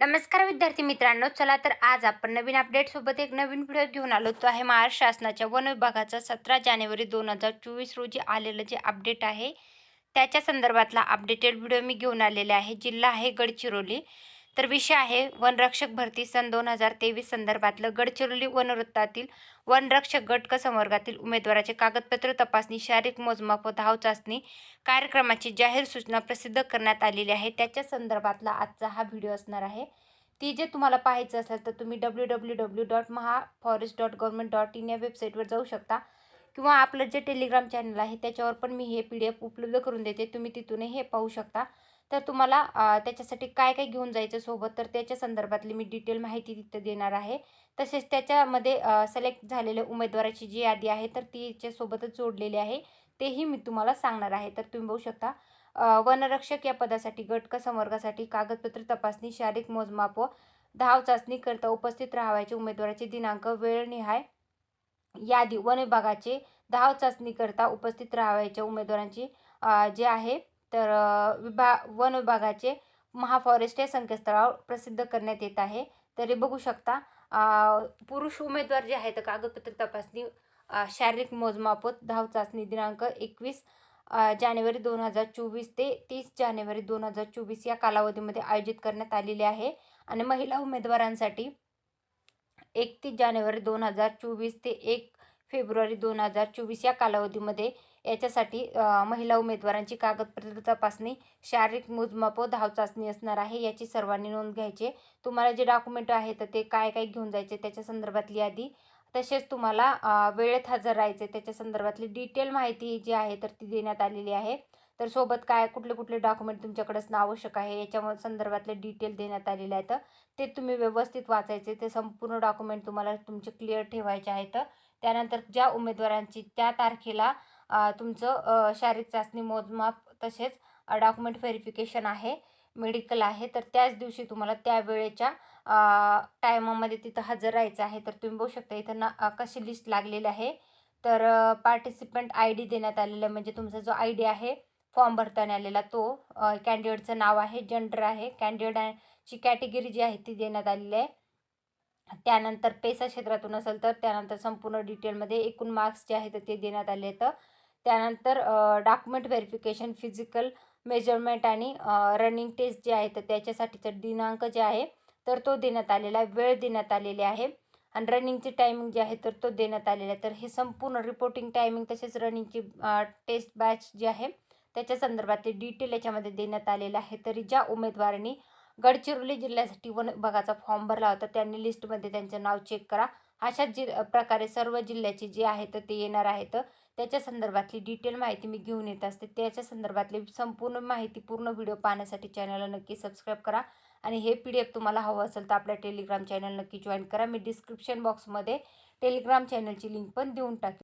नमस्कार विद्यार्थी मित्रांनो चला तर आज आपण नवीन अपडेट सोबत एक नवीन व्हिडिओ घेऊन आलो. तो आहे महाराष्ट्र शासनाच्या वन विभागाचा सतरा जानेवारी दोन हजार चोवीस रोजी आलेलं जे अपडेट आहे त्याच्या संदर्भातला अपडेटेड व्हिडिओ मी घेऊन आलेले आहे. जिल्हा आहे गडचिरोली. तर विषय आहे वनरक्षक भरती सन दोन हजार तेवीस संदर्भातलं गडचिरोली वनवृत्तातील वनरक्षक गट क संवर्गातील उमेदवाराचे कागदपत्र तपासणी शारीरिक मोजमाप व धाव चाचणी कार्यक्रमाची जाहीर सूचना प्रसिद्ध करण्यात आलेली आहे. त्याच्या संदर्भातला आजचा हा व्हिडिओ असणार आहे. ती जे तुम्हाला पाहायचं असेल तर तुम्ही W W W dot Maha forest dot government dot in या वेबसाईटवर जाऊ शकता. किंवा आपलं जे टेलिग्राम चॅनल आहे त्याच्यावर पण मी हे पी डी एफ उपलब्ध करून देते. तुम्ही तिथूनही हे पाहू शकता. तर तुम्हाला त्याच्यासाठी काय काय घेऊन जायचं सोबत? तर त्याच्या संदर्भातली मी डिटेल माहिती तिथं देणार आहे. तसेच त्याच्यामध्ये सिलेक्ट झालेल्या उमेदवाराची जी यादी आहे तर तिच्यासोबतच जोडलेली आहे. तेही मी तुम्हाला सांगणार आहे. तर तुम्ही बघू शकता वनरक्षक या पदासाठी गट संवर्गासाठी कागदपत्र तपासणी शारीरिक मोजमाप व धाव चाचणी करता उपस्थित राहावायचे उमेदवाराचे दिनांक वेळ निहाय यादी वन विभागाचे धाव चाचणी करता उपस्थित राहावायच्या उमेदवारांची जे आहे तर विभा वन विभागाचे महाफॉरेस्ट या संकेतस्थळावर प्रसिद्ध करण्यात येत आहे. तरी बघू शकता पुरुष उमेदवार जे आहेत कागदपत्र तपासणी शारीरिक मोजमापत धाव चाचणी दिनांक एकवीस जानेवारी दोन हजार चोवीस ते तीस जानेवारी दोन हजार चोवीस या कालावधीमध्ये आयोजित करण्यात आलेले आहे. आणि महिला उमेदवारांसाठी एकतीस जानेवारी दोन हजार चोवीस ते एक फेब्रुवारी दोन हजार चोवीस या कालावधीमध्ये याच्यासाठी महिला उमेदवारांची कागदपत्र तपासणी शारीरिक मोजमाप धाव चाचणी असणार आहे याची सर्वांनी नोंद घ्यायची तुम्हाला जे डॉक्युमेंट आहे तर ते काय काय घेऊन जायचे त्याच्या संदर्भातली यादी. तसेच तुम्हाला वेळेत हजर राहायचे त्याच्या संदर्भातली डिटेल माहिती जी आहे तर ती देण्यात आलेली आहे. तर सोबत काय कुठले कुठले डॉक्युमेंट तुमच्याकडे असणं आवश्यक आहे याच्या संदर्भातले डिटेल देण्यात आलेले आहेत. ते तुम्ही व्यवस्थित वाचायचे ते संपूर्ण डॉक्युमेंट तुम्हाला तुमचे क्लिअर ठेवायचे आहेत. त्यानंतर ज्या उमेदवारांची त्या तारखेला तुमचं शारीरिक चाचणी मोजमाप तसेच डॉक्युमेंट व्हेरिफिकेशन आहे मेडिकल आहे तर त्याच दिवशी तुम्हाला त्या वेळेच्या टायमामध्ये तिथं हजर राहायचं आहे. तर तुम्ही बघू शकता इथं ना कशी लिस्ट लागलेली आहे. तर पार्टिसिपंट आय डी देण्यात आलेला आहे. म्हणजे तुमचा जो आय डी आहे फॉर्म भरताना आलेला तो कॅन्डिडेटचं नाव आहे जेंडर आहे. कॅन्डिडेटची कॅटेगरी जी आहे ती देण्यात आलेली आहे. त्यानंतर पेसा क्षेत्रातून असेल तर त्यानंतर संपूर्ण डिटेलमध्ये एकूण मार्क्स जे आहेत ते देण्यात आले आहेत. त्यानंतर डॉक्युमेंट व्हेरिफिकेशन फिजिकल मेजरमेंट आणि रनिंग टेस्ट जे आहे तर त्याच्यासाठीचं दिनांक जे आहे तर तो देण्यात आलेला आहे. वेळ देण्यात आलेली आहे. आणि रनिंगची टायमिंग जे आहे तर तो देण्यात आलेला आहे. तर हे संपूर्ण रिपोर्टिंग टायमिंग तसेच रनिंगची टेस्ट बॅच जी आहे त्याच्या संदर्भातले डिटेल याच्यामध्ये देण्यात आलेलं आहे. तरी ज्या उमेदवारांनी गडचिरोली जिल्ह्यासाठी वन विभागाचा फॉर्म भरला होता. त्यांनी लिस्टमध्ये त्यांचं नाव चेक करा. अशाच जि प्रकारे सर्व जिल्ह्याचे जे आहेत ते येणार आहेत. त्याच्या संदर्भातली डिटेल माहिती मी घेऊन येत असते. त्याच्या संदर्भातली संपूर्ण माहिती पूर्ण व्हिडिओ पाहण्यासाठी चॅनलला नक्की सबस्क्राईब करा. आणि हे पी डी एफ तुम्हाला हवं असेल तर आपल्या टेलिग्राम चॅनल नक्की जॉईन करा. मी डिस्क्रिप्शन बॉक्समध्ये टेलिग्राम चॅनलची लिंक पण देऊन टाकेन.